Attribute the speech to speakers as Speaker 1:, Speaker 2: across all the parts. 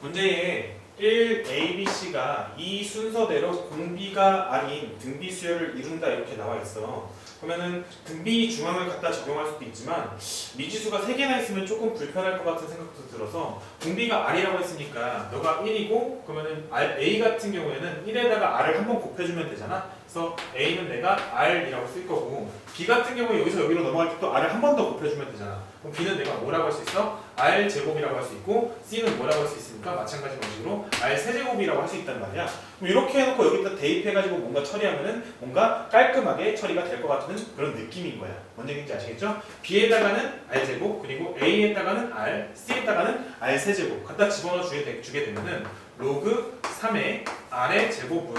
Speaker 1: 문제에 1, A, B, C가 이 순서대로 공비가 아닌 등비 수열을 이룬다 이렇게 나와 있어. 그러면은 등비 중앙을 갖다 적용할 수도 있지만 미지수가 3개나 있으면 조금 불편할 것 같은 생각도 들어서 공비가 R이라고 했으니까 너가 1이고 그러면은 A 같은 경우에는 1에다가 R을 한번 곱해주면 되잖아. 그래서 A는 내가 R이라고 쓸 거고 B 같은 경우에 여기서 여기로 넘어갈 때 또 R을 한 번 더 곱해주면 되잖아. 그럼 B는 내가 뭐라고 할 수 있어? R 제곱이라고 할 수 있고 C는 뭐라고 할 수 있으니까 마찬가지 방식으로 R 세제곱이라고 할 수 있단 말이야. 그럼 이렇게 해놓고 여기다 대입해가지고 뭔가 처리하면은 뭔가 깔끔하게 처리가 될 것 같은 그런 느낌인 거야. 뭔 얘기인지 아시겠죠? B에다가는 R 제곱 그리고 A에다가는 R, C에다가는 R 세제곱 갖다 집어넣어 주게, 되, 주게 되면은 로그 3의 R의 제곱은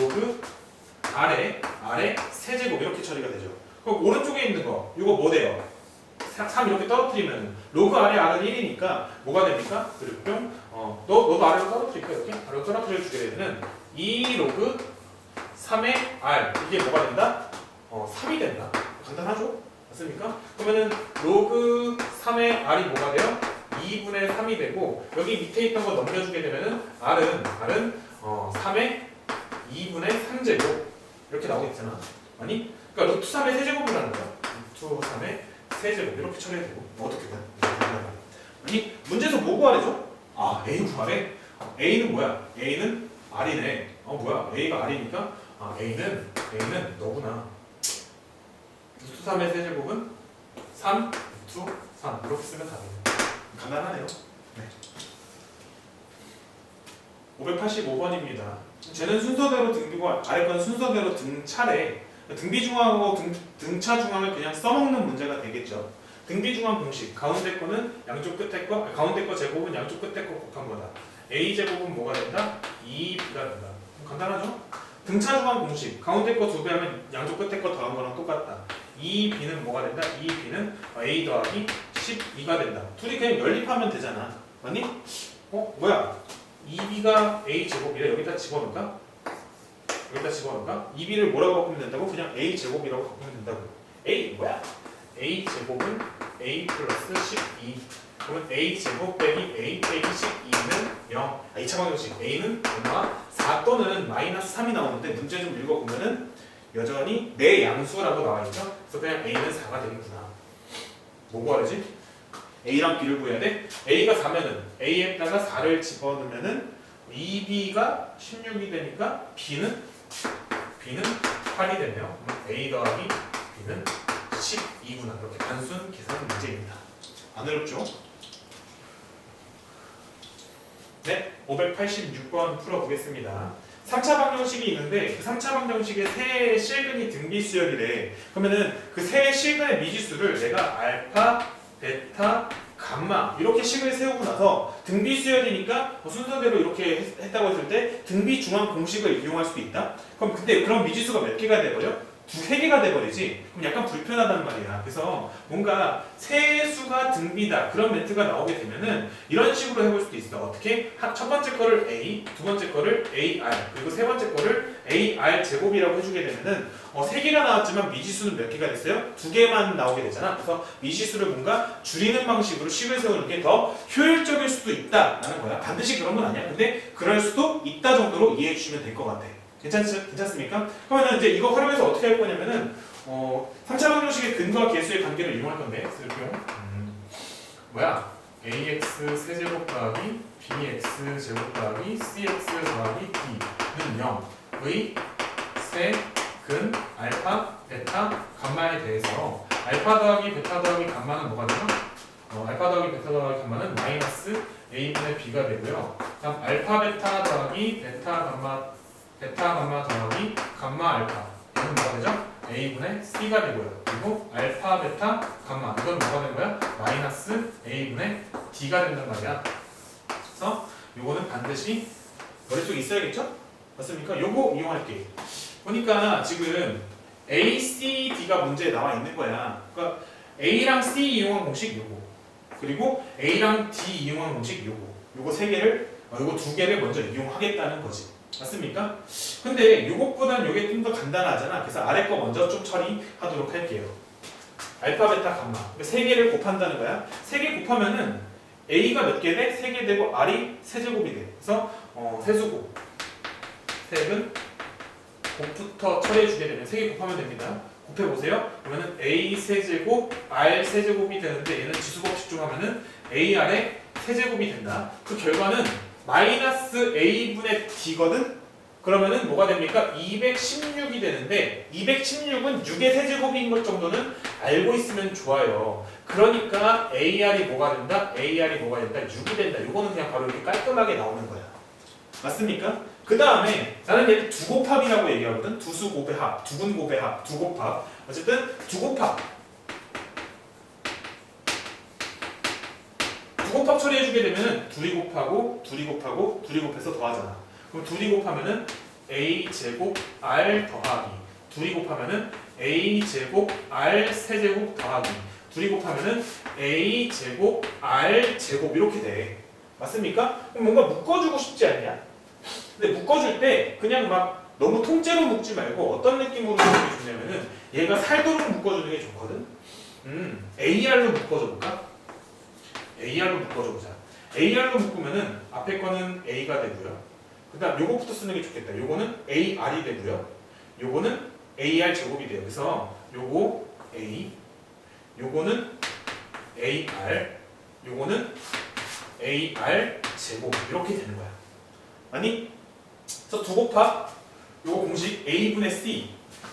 Speaker 1: 로그 R의 R의 세제곱 이렇게 처리가 되죠. 그럼 오른쪽에 있는 거 이거 뭐 돼요? 3 이렇게 떨어뜨리면 로그 R의 R은 1이니까 뭐가 됩니까? 그리고 어, 너, 너도 R을 떨어뜨릴까 이렇게? R을 떨어뜨려 주게 되면 2 로그 3의 R 이게 뭐가 된다? 어, 3이 된다. 간단하죠? 맞습니까? 그러면은 로그 3의 R이 뭐가 돼요? 2분의 3이 되고 여기 밑에 있던 거 넘겨주게 되면은 R은 R은 어, 3의 2분의 3제곱 이렇게 나오겠잖아. 아니? 그러니까 루트 3의 세제곱이라는 거야. 루트 3의 세제곱 이렇게 처리해도 되고 뭐 어떻게 돼? 아니 문제에서 뭐 구하래죠? 아 A 구하래? 어, A는 뭐야? A는 R이네. 어 뭐야? A가 R이니까 아 A는 A는 너구나. 루트 3의 세제곱은 3 루트 3 이렇게 쓰면 답이네. 간단하네요. 네. 585번입니다. 쟤는 순서대로 등비고 아래 건 순서대로 등차래. 등비 중앙하고 등, 등차 중앙을 그냥 써먹는 문제가 되겠죠. 등비 중앙 공식 가운데 거는 양쪽 끝에 거 아니, 가운데 거 제곱은 양쪽 끝에 거 곱한 거다. a 제곱은 뭐가 된다? 2b가 된다. 간단하죠? 등차 중앙 공식 가운데 거 두 배 하면 양쪽 끝에 거 더한 거랑 똑같다. 2b는 뭐가 된다? 2b는 a 더하기 12가 된다. 둘이 그냥 연립하면 되잖아. 맞니? 어 뭐야? 2b가 a 제곱이래 여기다 집어넣을까? 여기다 집어넣을까? 2b를 뭐라고 바꾸면 된다고? 그냥 a 제곱이라고 바꾸면 된다고. a 뭐야? a 제곱은 a 플러스 12. 그러면 a 제곱 빼기 a 빼기 12는 0. 아, 2차 방정식 a는 얼마? 4 또는 마이너스 3이 나오는데 문제 좀 읽어보면은 여전히 내 양수라고 나와 있죠. 그래서 그냥 a는 4가 되겠구나. 뭐 구하지? A랑 b를 구해야 돼. a가 4면은 a에다가 4를 집어넣으면은 2b가 16이 되니까 b는 b는 8이 되네요. a 더하기 b는 12구나. 이렇게 단순 계산 문제입니다. 안 어렵죠? 네, 586번 풀어보겠습니다. 3차 방정식이 있는데 그 3차 방정식의 세 실근이 등비 수열이래. 그러면은 그 세 실근의 미지수를 내가 알파, 베타, 감마 이렇게 식을 세우고 나서 등비 수열이니까 뭐 순서대로 이렇게 했- 했다고 했을 때 등비 중앙 공식을 이용할 수도 있다. 그럼 근데 그런 미지수가 몇 개가 돼버려? 두 세 개가 돼버리지. 그럼 약간 불편하단 말이야. 그래서 뭔가 세 수가 등비다 그런 멘트가 나오게 되면은 이런 식으로 해볼 수도 있어. 어떻게? 한- 첫 번째 거를 A, 두 번째 거를 AR, 그리고 세 번째 거를 AR 제곱이라고 해주게 되면은 어, 세 개가 나왔지만 미지수는 몇 개가 됐어요? 두 개만 나오게 되잖아. 그래서 미지수를 뭔가 줄이는 방식으로 식을 세우는 게 더 효율적일 수도 있다라는 거야. 반드시 그런 건 아니야. 근데 그럴 수도 있다 정도로 이해해 주시면 될 것 같아. 괜찮, 괜찮습니까? 그러면 이제 이거 활용해서 어떻게 할 거냐면은 어, 3차 방정식의 근과 개수의 관계를 이용할 건데 쓸게요. 음, 뭐야? ax 세제곱 더하기 bx 제곱 더하기 cx 더하기 d는 0의 세근 알파, 베타, 감마에 대해서 알파 더하기 베타 더하기 감마는 뭐가 되죠? 어, 알파 더하기 베타 더하기 감마는 마이너스 a분의 b가 되고요. 다음 알파 베타 더하기 베타 감마 베타 감마 더하기 감마 알파 이건 뭐가 되죠? a분의 c가 되고요. 그리고 알파 베타 감마 이건 뭐가 되는 거야? 마이너스 a분의 d가 된단 말이야. 그래서 요거는 반드시 머릿속에 있어야겠죠? 맞습니까? 요거 이용할게. 보니까 지금 A, C, D가 문제에 나와 있는 거야. 그러니까 A랑 C 이용한 공식 요거. 그리고 A랑 D 이용한 공식 요거. 요거 세 개를 어, 요거 두 개를 먼저 이용하겠다는 거지. 맞습니까? 근데 요것보단 요게 좀 더 간단하잖아. 그래서 아래 거 먼저 좀 처리하도록 할게요. 알파, 베타, 감마. 그러니까 세 개를 곱한다는 거야. 세 개 곱하면은 A가 몇 개 돼? 3개 되고 R이 세제곱이 돼. 그래서 어, 세수곱. 색은 곱부터 처리해 주게 되면 3개 곱하면 됩니다. 곱해 보세요. 그러면은 A 세제곱 R 세제곱이 되는데 얘는 지수법 집중하면은 AR의 세제곱이 된다. 그 결과는 마이너스 A분의 D거든? 그러면은 뭐가 됩니까? 216이 되는데 216은 6의 세제곱인 것 정도는 알고 있으면 좋아요. 그러니까 AR이 뭐가 된다? AR이 뭐가 된다? 6이 된다. 이거는 그냥 바로 이렇게 깔끔하게 나오는 거야. 맞습니까? 그 다음에 나는 얘를 두곱합이라고 얘기하거든. 두수 곱의 합, 두근 곱의 합, 두곱합. 어쨌든 두곱합. 곱합 처리해주게 되면은 둘이 곱하고 둘이 곱하고 둘이 곱해서 더하잖아. 그럼 둘이 곱하면은 a 제곱 r 더하기. 둘이 곱하면은 a 제곱 r 세제곱 더하기. 둘이 곱하면은 a 제곱 r 제곱 이렇게 돼. 맞습니까? 뭔가 묶어주고 싶지 않냐? 근데 묶어줄 때 그냥 막 너무 통째로 묶지 말고 어떤 느낌으로 좋냐면은 얘가 살도록 묶어주는 게 좋거든. 음, AR로 묶어줘 볼까? AR로 묶어줘 보자. AR로 묶으면은 앞에 거는 A가 되고요. 그 다음 요거부터 쓰는 게 좋겠다. 요거는 AR이 되고요. 요거는 AR 제곱이 돼요. 그래서 요거 A, 요거는 AR, 요거는 AR 제곱 이렇게 되는 거야. 아니? 그래서 두 곱합 요거 공식 A분의 C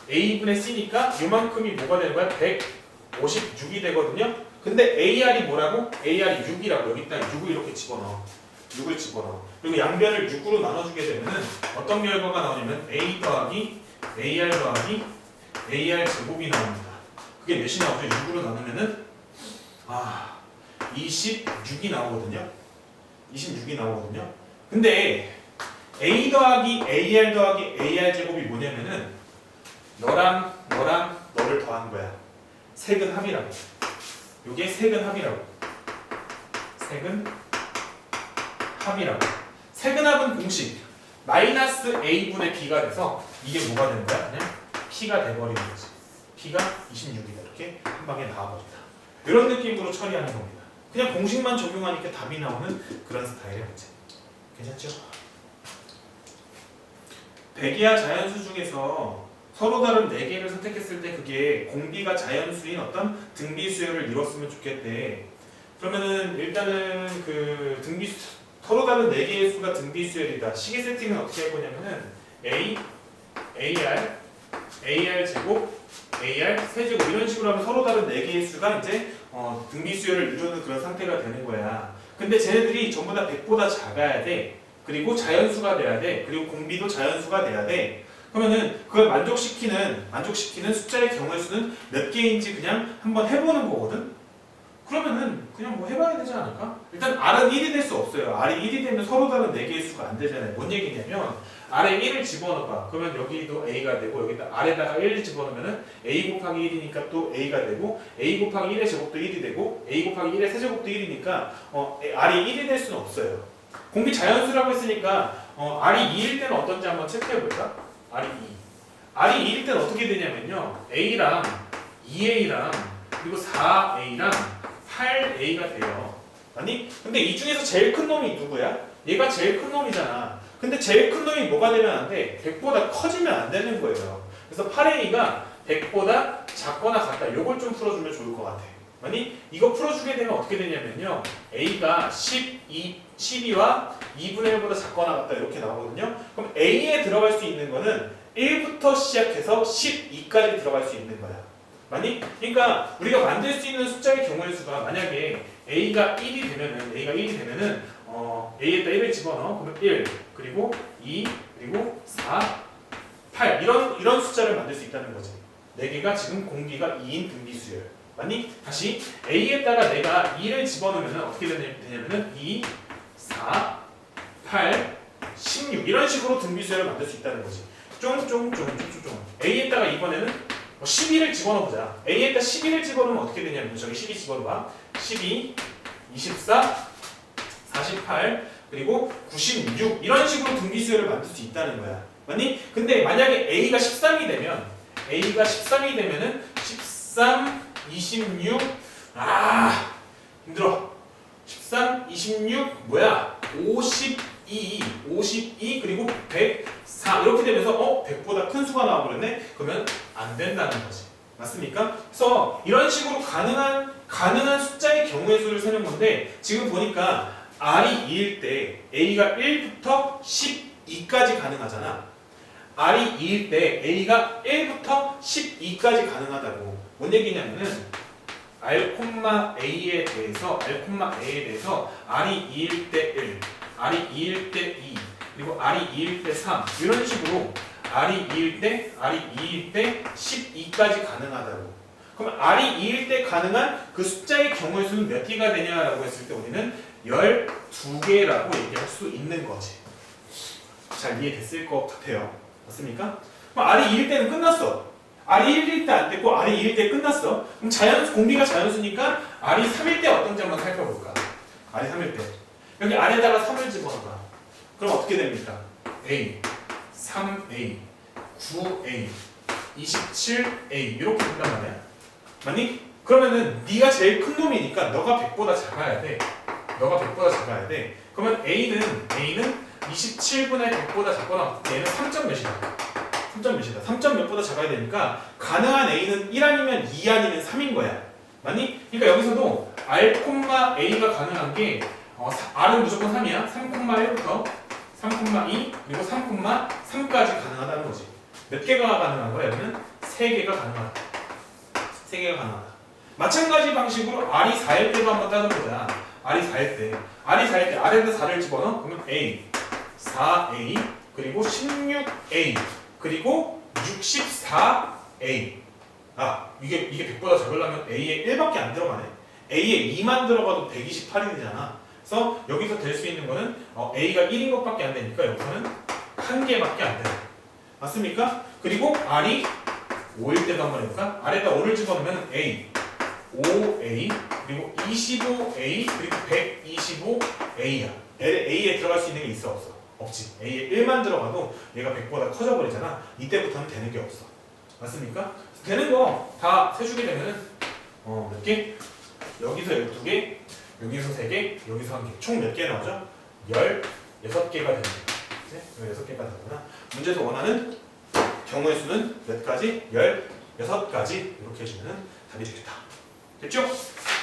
Speaker 1: A분의 C니까 요만큼이 뭐가 되는 거야? 156이 되거든요 근데 AR이 뭐라고? AR이 6이라고 여기다 6을 이렇게 집어넣어 6을 집어넣어 그리고 양변을 6으로 나눠주게 되면 은 어떤 결과가 나오냐면 A 더하기 AR 더하기 AR 제곱이 나옵니다 그게 몇이 나오죠? 6으로 나누면은 아 26이 나오거든요 26이 나오거든요 근데 A 더하기 AR 더하기 AR 제곱이 뭐냐면은 너랑 너랑 너를 더한 거야. 색은 합이라고. 요게 색은 합이라고. 색은 합이라고. 색은 합은 공식. 마이너스 A분의 B가 돼서 이게 뭐가 되는 거야? 그냥 P가 돼버리는 거지. P가 26이다. 이렇게 한 방에 나와버린다. 이런 느낌으로 처리하는 겁니다. 그냥 공식만 적용하니까 답이 나오는 그런 스타일의 문제. 괜찮죠? 백이야 자연수 중에서 서로 다른 네 개를 선택했을 때 그게 공비가 자연수인 어떤 등비 수열을 이뤘으면 좋겠대. 그러면은 일단은 그 등비 수, 서로 다른 네 개의 수가 등비 수열이다. 시계 세팅은 어떻게 할 거냐면은 a, ar, ar 제곱, ar 세제곱 이런 식으로 하면 서로 다른 네 개의 수가 이제 어, 등비 수열을 이루는 그런 상태가 되는 거야. 근데 쟤네들이 전부 다 100보다 작아야 돼. 그리고 자연수가 돼야 돼. 그리고 공비도 자연수가 돼야 돼. 그러면은 그걸 만족시키는 만족시키는 숫자의 경우의 수는 몇 개인지 그냥 한번 해보는 거거든. 그러면은 그냥 뭐 해봐야 되지 않을까? 일단 R은 1이 될 수 없어요. R이 1이 되면 서로 다른 4개의 수가 안 되잖아요. 뭔 얘기냐면 R에 1을 집어넣어봐. 그러면 여기도 A가 되고 여기다 R에다가 1을 집어넣으면은 A 곱하기 1이니까 또 A가 되고 A 곱하기 1의 제곱도 1이 되고 A 곱하기 1의 세제곱도 1이니까 어, R이 1이 될 수는 없어요. 공비 자연수라고 했으니까 어, R이 2일 때는 어떤지 한번 체크해볼까? R이 2. R이 2일 때는 어떻게 되냐면요. A랑 2A랑 그리고 4A랑 8A가 돼요. 아니? 근데 이 중에서 제일 큰 놈이 누구야? 얘가 제일 큰 놈이잖아. 근데 제일 큰 놈이 뭐가 되면 안 돼? 100보다 커지면 안 되는 거예요. 그래서 8A가 100보다 작거나 같다. 요걸 좀 풀어주면 좋을 것 같아. 아니? 이거 풀어주게 되면 어떻게 되냐면요. A가 12, 12와 2분의 1보다 작거나 같다. 이렇게 나오거든요. 그럼 A에 들어갈 수 있는 거는 1부터 시작해서 12까지 들어갈 수 있는 거야. 맞니? 그러니까 우리가 만들 수 있는 숫자의 경우의 수가 만약에 a가 1이 되면은 a가 1이 되면은 어, a에다 1을 집어넣어 그러면 1 그리고 2 그리고 4 8 이런 이런 숫자를 만들 수 있다는 거지. 네 개가 지금 공기가 2인 등비수열. 맞니? 다시 a에다가 내가 2를 집어넣으면 어떻게 되냐- 되냐면은 2 4 8 16 이런 식으로 등비수열을 만들 수 있다는 거지. 쫑쫑쫑쫑쫑 a에다가 이번에는 12를 집어넣어보자. A에다 12를 집어넣으면 어떻게 되냐면 저기 12 집어넣어봐. 12, 24, 48, 그리고 96 이런 식으로 등비수열을 만들 수 있다는 거야. 맞니? 근데 만약에 A가 13이 되면 A가 13이 되면은 13, 26, 아 힘들어. 13, 26 뭐야? 52, 52 그리고 104 이렇게 되면서 어 100보다 큰 수가 나와버렸네. 그러면 안 된다는 거지. 맞습니까? 그래서 이런 식으로 가능한 가능한 숫자의 경우의 수를 세는 건데 지금 보니까 R이 2일 때 A가 1부터 12까지 가능하잖아. R이 2일 때 A가 1부터 12까지 가능하다고. 뭔 얘기냐면은 R, A에 대해서 R, A에 대해서 R이 2일 때 1, R이 2일 때 2, 그리고 R이 2일 때 3 이런 식으로 R이 2일 때, R이 2일 때 12까지 가능하다고. 그럼 R이 2일 때 가능한 그 숫자의 경우의 수는 몇 개가 되냐라고 했을 때 우리는 12개라고 얘기할 수 있는 거지. 잘 이해됐을 것 같아요. 맞습니까? 그럼 R이 2일 때는 끝났어. R이 1일 때 안 됐고 R이 2일 때 끝났어. 그럼 자연 공비가 자연수니까 R이 3일 때 어떤지 한번 살펴볼까? R이 3일 때. 여기 R에다가 3을 집어넣어봐. 그럼 어떻게 됩니까? A, 3A, 9A, 27A 이렇게 된단 말이야. 맞니? 그러면은 네가 제일 큰 놈이니까 너가 100보다 작아야 돼. 너가 100보다 작아야 돼. 그러면 A는 A는 27분의 100보다 작거나 얘는 3점 몇이다. 3점 몇이다. 3점 몇보다 작아야 되니까 가능한 A는 1 아니면 2 아니면 3인 거야. 맞니? 그러니까 여기서도 R, A가 가능한 게 어, 사- R은 무조건 3이야. 3,1부터 3,2 그리고 3,3까지 가능하다는 거지. 몇 개가 가능한 거야? 여기는 3개가 가능하다. 3개가 가능하다. 마찬가지 방식으로 R이 4일 때도 한번 따져보자. R이 4일 때. R이 4일 때 R에다 4를 집어넣어? 그러면 A, 4A, 그리고 16A, 그리고 64A. 아, 이게, 이게 100보다 적으려면 A에 1밖에 안 들어가네. A에 2만 들어가도 128이 되잖아. 그래서 여기서 될 수 있는 거는 어, A가 1인 것밖에 안 되니까 여기서는 한 개밖에 안 돼. 맞습니까? 그리고 R이 5일 때도 한번 해볼까? R에다 5를 집어넣으면 A, 5A, 그리고 25A, 그리고 125A야. A에 들어갈 수 있는 게 있어 없어? 없지. A에 1만 들어가도 얘가 100보다 커져버리잖아. 이때부터는 되는 게 없어. 맞습니까? 되는 거 다 세주게 되면은 어, 몇 개? 여기서 12개, 여기서 3개, 여기서 1개. 총 몇 개 나오죠? 16개가 되는. 네? 16개가 나오구나. 문제에서 원하는 경우의 수는 몇 가지? 16가지 이렇게 해주면 답이 되겠다. 됐죠?